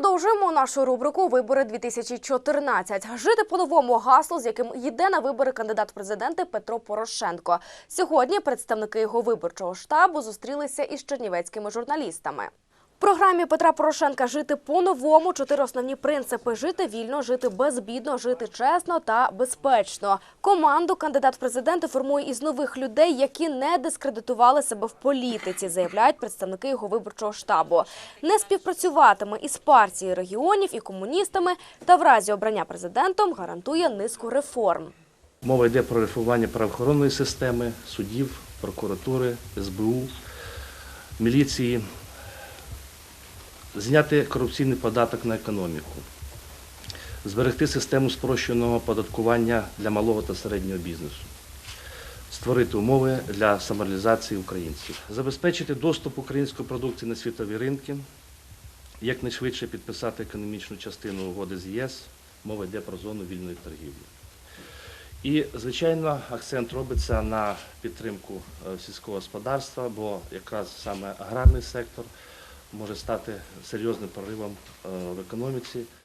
Продовжуємо нашу рубрику Вибори 2014 Жити по-новому гасло, з яким йде на вибори кандидат в президенти Петро Порошенко. Сьогодні представники його виборчого штабу зустрілися із чернівецькими журналістами. Програмі Петра Порошенка жити по-новому чотири основні принципи: жити вільно, жити безбідно, жити чесно та безпечно. Команду кандидат в президенти формує із нових людей, які не дискредитували себе в політиці, заявляють представники його виборчого штабу. Не співпрацюватиме із партією регіонів і комуністами, та в разі обрання президентом гарантує низку реформ. Мова йде про реформування правоохоронної системи, судів, прокуратури, СБУ, міліції, зняти корупційний податок на економіку, зберегти систему спрощеного оподаткування для малого та середнього бізнесу, створити умови для самореалізації українців, забезпечити доступ української продукції на світові ринки, якнайшвидше підписати економічну частину угоди з ЄС, мова йде про зону вільної торгівлі. І, звичайно, акцент робиться на підтримку е, сільського господарства, бо якраз саме аграрний сектор може стати серйозним проривом е, в економіці.